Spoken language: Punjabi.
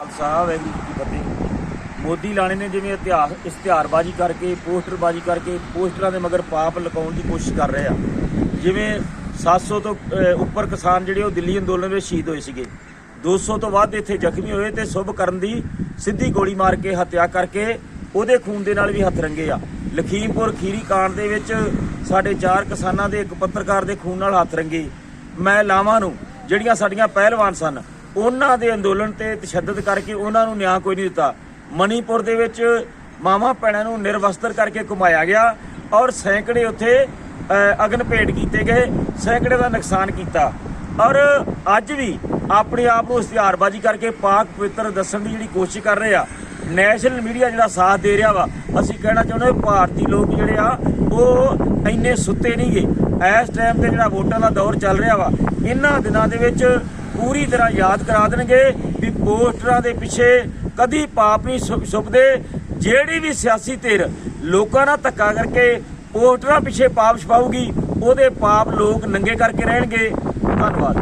ਖਾਲਸਾ, ਵਾਹਿਗੁਰੂ ਜੀ ਫਤਿਹ। ਮੋਦੀ ਲਾਣੇ ਨੇ ਜਿਵੇਂ ਇਤਿਹਾਸ, ਇਸ਼ਤਿਹਾਰਬਾਜ਼ੀ ਕਰਕੇ, ਪੋਸਟਰਬਾਜ਼ੀ ਕਰਕੇ ਪੋਸਟਰਾਂ ਦੇ ਮਗਰ ਪਾਪ ਲਕਾਉਣ ਦੀ ਕੋਸ਼ਿਸ਼ ਕਰ ਰਹੇ ਆ। ਜਿਵੇਂ 700 ਤੋਂ ਉੱਪਰ ਕਿਸਾਨ ਜਿਹੜੇ ਉਹ ਦਿੱਲੀ ਅੰਦੋਲਨ ਵਿੱਚ ਸ਼ਹੀਦ ਹੋਏ ਸੀਗੇ। 200 ਤੋਂ ਵੱਧ ਇੱਥੇ ਜ਼ਖਮੀ ਹੋਏ ਤੇ ਸੁਭ ਕਰਨ ਦੀ ਸਿੱਧੀ ਗੋਲੀ ਮਾਰ ਕੇ ਹੱਤਿਆ ਕਰਕੇ ਉਹਦੇ ਖੂਨ ਦੇ ਨਾਲ ਵੀ ਹੱਥ ਰੰਗੇ ਆ। ਲਖੀਮਪੁਰ ਖੀਰੀ ਕਾਂਡ ਦੇ ਵਿੱਚ ਸਾਡੇ ਚਾਰ ਕਿਸਾਨਾਂ ਦੇ ਇੱਕ ਪੱਤਰਕਾਰ ਦੇ ਖੂਨ ਨਾਲ ਹੱਥ ਰੰਗੇ। ਮੈਂ ਲਾਵਾਂ ਨੂੰ, ਜਿਹੜੀਆਂ ਸਾਡੀਆਂ ਪਹਿਲਵਾਨ ਸਨ ਉਹਨਾਂ ਦੇ ਅੰਦੋਲਨ ਤੇ ਤਸ਼ੱਦਦ ਕਰਕੇ ਉਹਨਾਂ ਨੂੰ ਨਿਆਂ ਕੋਈ ਨਹੀਂ ਦਿੱਤਾ। ਮਣੀਪੁਰ ਦੇ ਵਿੱਚ ਮਾਵਾਂ ਭੈਣਾਂ ਨੂੰ ਨਿਰਵਸਤਰ ਕਰਕੇ ਘੁਮਾਇਆ ਗਿਆ ਔਰ ਸੈਂਕੜੇ ਉੱਥੇ ਅਗਨ ਭੇਟ ਕੀਤੇ ਗਏ, ਸੈਂਕੜੇ ਦਾ ਨੁਕਸਾਨ ਕੀਤਾ। ਔਰ ਅੱਜ ਵੀ ਆਪਣੇ ਆਪ ਨੂੰ ਇਸ਼ਤਿਹਾਰਬਾਜ਼ੀ ਕਰਕੇ ਪਾਕ ਪਵਿੱਤਰ ਦੱਸਣ ਦੀ ਜਿਹੜੀ ਕੋਸ਼ਿਸ਼ ਕਰ ਰਹੇ ਆ, ਨੈਸ਼ਨਲ ਮੀਡੀਆ ਜਿਹੜਾ ਸਾਥ ਦੇ ਰਿਹਾ ਵਾ, ਅਸੀਂ ਕਹਿਣਾ ਚਾਹੁੰਦੇ ਭਾਰਤੀ ਲੋਕ ਜਿਹੜੇ ਆ, ਉਹ ਇੰਨੇ ਸੁੱਤੇ ਨਹੀਂਗੇ। ਇਸ ਟਾਈਮ ਤੇ ਜਿਹੜਾ ਵੋਟਾਂ ਦਾ ਦੌਰ ਚੱਲ ਰਿਹਾ ਵਾ, ਇਹਨਾਂ ਦਿਨਾਂ ਦੇ ਵਿੱਚ ਪੂਰੀ ਤਰ੍ਹਾਂ ਯਾਦ ਕਰਾ ਦੇਣਗੇ ਵੀ ਪੋਸਟਰਾਂ ਦੇ ਪਿੱਛੇ ਕਦੀ ਪਾਪ ਨਹੀਂ ਛੁਪ- ਛੁਪਦੇ ਜਿਹੜੀ ਵੀ ਸਿਆਸੀ ਧਿਰ ਲੋਕਾਂ ਨਾਲ ਧੱਕਾ ਕਰਕੇ ਪੋਸਟਰਾਂ ਪਿੱਛੇ ਪਾਪ ਛਪਾਊਗੀ, ਉਹਦੇ ਪਾਪ ਲੋਕ ਨੰਗੇ ਕਰਕੇ ਰਹਿਣਗੇ। ਧੰਨਵਾਦ।